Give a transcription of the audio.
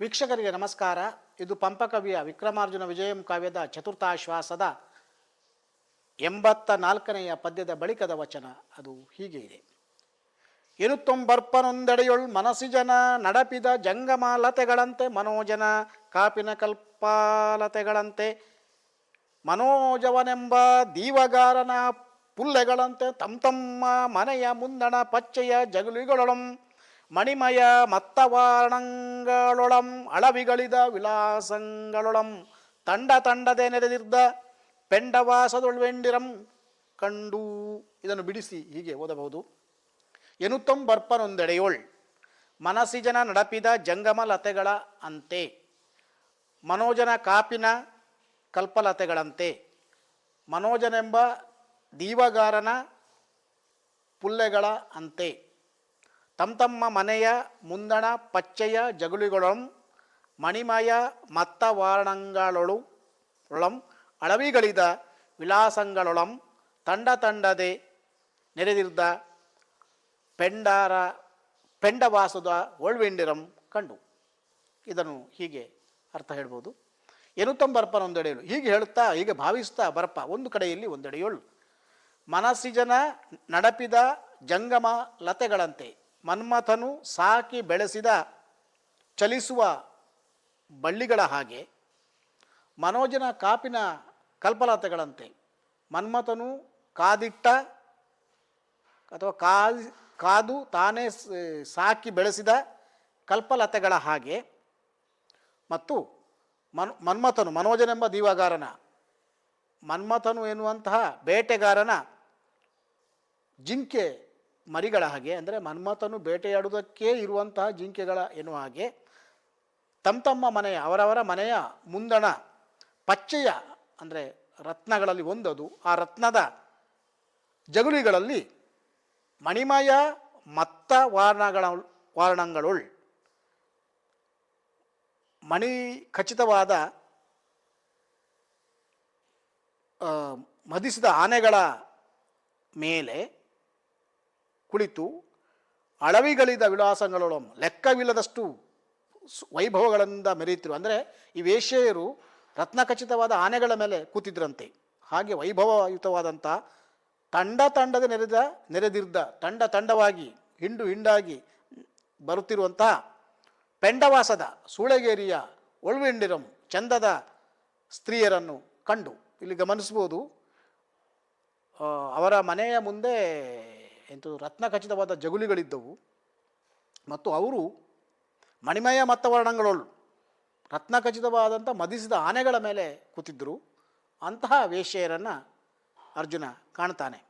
ವೀಕ್ಷಕರಿಗೆ ನಮಸ್ಕಾರ. ಇದು ಪಂಪಕವಿಯ ವಿಕ್ರಮಾರ್ಜುನ ವಿಜಯಂ ಕಾವ್ಯದ ಚತುರ್ಥಾಶ್ವಾಸದ ಎಂಬತ್ತ ನಾಲ್ಕನೆಯ ಪದ್ಯದ ಬಳಿಕದ ವಚನ. ಅದು ಹೀಗೆ ಇದೆ. ಇರುತ್ತೊಂಬರ್ಪನೊಂದೆಡೆಯೊಳ್ ಮನಸ್ಸಿಜನ ನಡಪಿದ ಜಂಗಮಾಲತೆಗಳಂತೆ ಮನೋಜನ ಕಾಪಿನ ಕಲ್ಪಾಲತೆಗಳಂತೆ ಮನೋಜವನೆಂಬ ದೀವಗಾರನ ಪುಲ್ಲೆಗಳಂತೆ ತಮ್ಮ ತಮ್ಮ ಮನೆಯ ಮುಂದಣ ಪಚ್ಚೆಯ ಜಗುಲಿಗಳೊಳಂ ಮಣಿಮಯ ಮತ್ತವಾರ್ಣಗಳೊಳಂ, ಅಳವಿಗಳಿದ ವಿಲಾಸಗಳೊಳಂ, ತಂಡ ತಂಡದೆ ನೆರೆದಿದ್ದ ಪೆಂಡವಾಸದೊಳ್ವೆಂಡಿರಂ ಕಂಡು. ಇದನ್ನು ಬಿಡಿಸಿ ಹೀಗೆ ಓದಬಹುದು. ಎನುತ್ತಂ ಬರ್ಪನೊಂದೆಡೆಯೋಳ್ ಮನಸ್ಸಿಜನ ನಡಪಿದ ಜಂಗಮ ಲತೆಗಳ ಅಂತೆ, ಮನೋಜನ ಕಾಪಿನ ಕಲ್ಪಲತೆಗಳಂತೆ, ಮನೋಜನೆಂಬ ದೀವಗಾರನ ಪುಲ್ಲೆಗಳ ಅಂತೆ. ತಮ್ಮ ತಮ್ಮ ಮನೆಯ ಮುಂದಣ ಪಚ್ಚೆಯ ಜಗುಲಿಗಳೊಳಂ ಮಣಿಮಯ ಮತ್ತ ವಾರಣಗಳೊಳು ಒಳಂ ಅಳವಿಗಳಿದ ವಿಲಾಸಗಳೊಳಂ ತಂಡ ತಂಡದೆ ನೆರೆದಿರ್ದ ಪೆಂಡಾರ, ಪೆಂಡವಾಸದ ಒಳ್ವೆಂಡಿರಂ ಕಂಡು. ಇದನ್ನು ಹೀಗೆ ಅರ್ಥ ಹೇಳ್ಬೋದು. ಎನುತ್ತಂಬರ್ಪನ ಒಂದೆಡೆಯಲು. ಹೀಗೆ ಹೇಳುತ್ತಾ, ಹೀಗೆ ಭಾವಿಸ್ತಾ ಬರ್ಪ, ಒಂದು ಕಡೆಯಲ್ಲಿ ಒಂದೆಡೆಯೋಳು. ಮನಸ್ಸಿಜನ ನಡಪಿದ ಜಂಗಮ ಲತೆಗಳಂತೆ. ಮನ್ಮಥನು ಸಾಕಿ ಬೆಳೆಸಿದ, ಚಲಿಸುವ ಬಳ್ಳಿಗಳ ಹಾಗೆ, ಮನೋಜನ ಕಾಪಿನ ಕಲ್ಪಲತೆಗಳಂತೆ. ಮನ್ಮಥನು ಕಾದಿಟ್ಟ ಅಥವಾ ಕಾದು ಕಾದು ತಾನೇ ಸಾಕಿ ಬೆಳೆಸಿದ ಕಲ್ಪಲತೆಗಳ ಹಾಗೆ. ಮತ್ತು ಮನ್, ಮನ್ಮಥನು, ಮನೋಜನೆಂಬ ದೀವಗಾರನ, ಮನ್ಮಥನು ಎನ್ನುವಂತಹ ಬೇಟೆಗಾರನ ಜಿಂಕೆ ಮರಿಗಳ ಹಾಗೆ, ಅಂದರೆ ಮನ್ಮಥನು ಬೇಟೆಯಾಡುವುದಕ್ಕೆ ಇರುವಂತಹ ಜಿಂಕೆಗಳ ಎನ್ನುವ ಹಾಗೆ, ತಮ್ಮ ತಮ್ಮ ಮನೆಯ, ಅವರವರ ಮನೆಯ ಮುಂದಣ, ಪಚ್ಚೆಯ, ಅಂದರೆ ರತ್ನಗಳಲ್ಲಿ ಒಂದದು, ಆ ರತ್ನದ ಜಗುಲಿಗಳಲ್ಲಿ ಮಣಿಮಯ ಮತ್ತ ವಾರಣಗಳ ವಾರ್ಣಗಳು ಮಣಿ ಖಚಿತವಾದ ಮದಿಸಿದ ಆನೆಗಳ ಮೇಲೆ ಕುಳಿತು ಅಳವಿಗಳಿದ ವಿಳಾಸಗಳೊಳಂ ಲೆಕ್ಕವಿಲ್ಲದಷ್ಟು ವೈಭವಗಳಿಂದ ಮೆರೆಯುತ್ತಿರು. ಅಂದರೆ ಈ ವೇಶ್ಯೆಯರು ರತ್ನಖಚಿತವಾದ ಆನೆಗಳ ಮೇಲೆ ಕೂತಿದ್ರಂತೆ. ಹಾಗೆ ವೈಭವಯುತವಾದಂಥ ತಂಡ ತಂಡದ ನೆರೆದ ನೆರೆದಿರ್ದ ತಂಡ ತಂಡವಾಗಿ ಹಿಂಡು ಹಿಂಡಾಗಿ ಬರುತ್ತಿರುವಂತಹ ಪೆಂಡವಾಸದ ಸೂಳೆಗೇರಿಯ ಒಳ್ವೆಂಡಿರಂ ಚಂದದ ಸ್ತ್ರೀಯರನ್ನು ಕಂಡು. ಇಲ್ಲಿ ಗಮನಿಸ್ಬೋದು ಅವರ ಮನೆಯ ಮುಂದೆ ಎಂತು ರತ್ನಖಚಿತವಾದ ಜಗುಲಿಗಳಿದ್ದವು. ಮತ್ತು ಅವರು ಮಣಿಮಯ ವಾತಾವರಣಗಳು ರತ್ನ ಖಚಿತವಾದಂಥ ಮದಿಸಿದ ಆನೆಗಳ ಮೇಲೆ ಕೂತಿದ್ದರು. ಅಂತಹ ವೇಷ್ಯರನ್ನು ಅರ್ಜುನ ಕಾಣ್ತಾನೆ.